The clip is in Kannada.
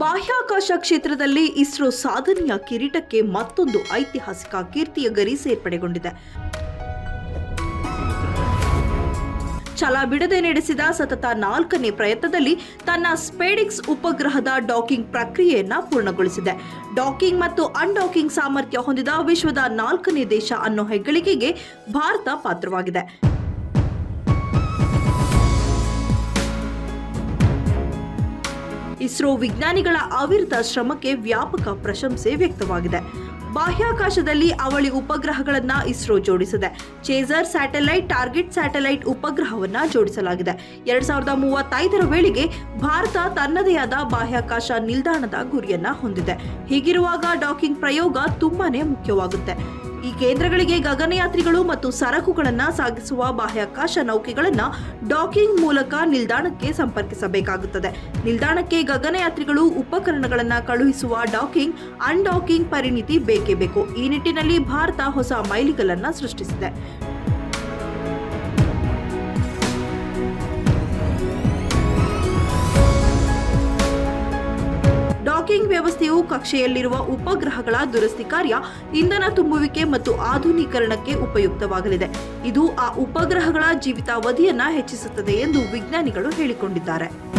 ಬಾಹ್ಯಾಕಾಶ ಕ್ಷೇತ್ರದಲ್ಲಿ ಇಸ್ರೋ ಸಾಧನೆಯ ಕಿರೀಟಕ್ಕೆ ಮತ್ತೊಂದು ಐತಿಹಾಸಿಕ ಕೀರ್ತಿಯ ಗರಿ ಸೇರ್ಪಡೆಗೊಂಡಿದೆ. ಛಲ ಬಿಡದೆ ನಡೆಸಿದ ಸತತ ನಾಲ್ಕನೇ ಪ್ರಯತ್ನದಲ್ಲಿ ತನ್ನ ಸ್ಪೇಡಿಕ್ಸ್ ಉಪಗ್ರಹದ ಡಾಕಿಂಗ್ ಪ್ರಕ್ರಿಯೆಯನ್ನು ಪೂರ್ಣಗೊಳಿಸಿದೆ. ಡಾಕಿಂಗ್ ಮತ್ತು ಅನ್ಡಾಕಿಂಗ್ ಸಾಮರ್ಥ್ಯ ಹೊಂದಿದ ವಿಶ್ವದ ನಾಲ್ಕನೇ ದೇಶ ಅನ್ನೋ ಹೆಗ್ಗಳಿಕೆಗೆ ಭಾರತ ಪಾತ್ರವಾಗಿದೆ. ಇಸ್ರೋ ವಿಜ್ಞಾನಿಗಳ ಅವಿರತ ಶ್ರಮಕ್ಕೆ ವ್ಯಾಪಕ ಪ್ರಶಂಸೆ ವ್ಯಕ್ತವಾಗಿದೆ. ಬಾಹ್ಯಾಕಾಶದಲ್ಲಿ ಅವಳಿ ಉಪಗ್ರಹಗಳನ್ನ ಇಸ್ರೋ ಜೋಡಿಸಿದೆ. ಚೇಸರ್ ಸ್ಯಾಟಲೈಟ್ ಟಾರ್ಗೆಟ್ ಸ್ಯಾಟಲೈಟ್ ಉಪಗ್ರಹವನ್ನ ಜೋಡಿಸಲಾಗಿದೆ. ಎರಡ್ ಸಾವಿರದ ಮೂವತ್ತೈದರ ವೇಳೆಗೆ ಭಾರತ ತನ್ನದೇ ಆದ ಬಾಹ್ಯಾಕಾಶ ನಿಲ್ದಾಣದ ಗುರಿಯನ್ನ ಹೊಂದಿದೆ. ಹೀಗಿರುವಾಗ ಡಾಕಿಂಗ್ ಪ್ರಯೋಗ ತುಂಬಾನೇ ಮುಖ್ಯವಾಗುತ್ತೆ. ಈ ಕೇಂದ್ರಗಳಿಗೆ ಗಗನಯಾತ್ರಿಗಳು ಮತ್ತು ಸರಕುಗಳನ್ನು ಸಾಗಿಸುವ ಬಾಹ್ಯಾಕಾಶ ನೌಕೆಗಳನ್ನು ಡಾಕಿಂಗ್ ಮೂಲಕ ನಿಲ್ದಾಣಕ್ಕೆ ಸಂಪರ್ಕಿಸಬೇಕಾಗುತ್ತದೆ. ನಿಲ್ದಾಣಕ್ಕೆ ಗಗನಯಾತ್ರಿಗಳು ಉಪಕರಣಗಳನ್ನು ಕಳುಹಿಸುವ ಡಾಕಿಂಗ್, ಅನ್ಡಾಕಿಂಗ್ ಪರಿಣಿತಿ ಬೇಕೇ ಬೇಕು. ಈ ನಿಟ್ಟಿನಲ್ಲಿ ಭಾರತ ಹೊಸ ಮೈಲಿಗಲನ್ನು ಸೃಷ್ಟಿಸಿದೆ. ವ್ಯವಸ್ಥೆಯು ಕಕ್ಷೆಯಲ್ಲಿರುವ ಉಪಗ್ರಹಗಳ ದುರಸ್ತಿ ಕಾರ್ಯ ಇಂಧನ ತುಂಬುವಿಕೆ ಮತ್ತು ಆಧುನೀಕರಣಕ್ಕೆ ಉಪಯುಕ್ತವಾಗಲಿದೆ. ಇದು ಆ ಉಪಗ್ರಹಗಳ ಜೀವಿತಾವಧಿಯನ್ನ ಹೆಚ್ಚಿಸುತ್ತದೆ ಎಂದು ವಿಜ್ಞಾನಿಗಳು ಹೇಳಿಕೊಂಡಿದ್ದಾರೆ.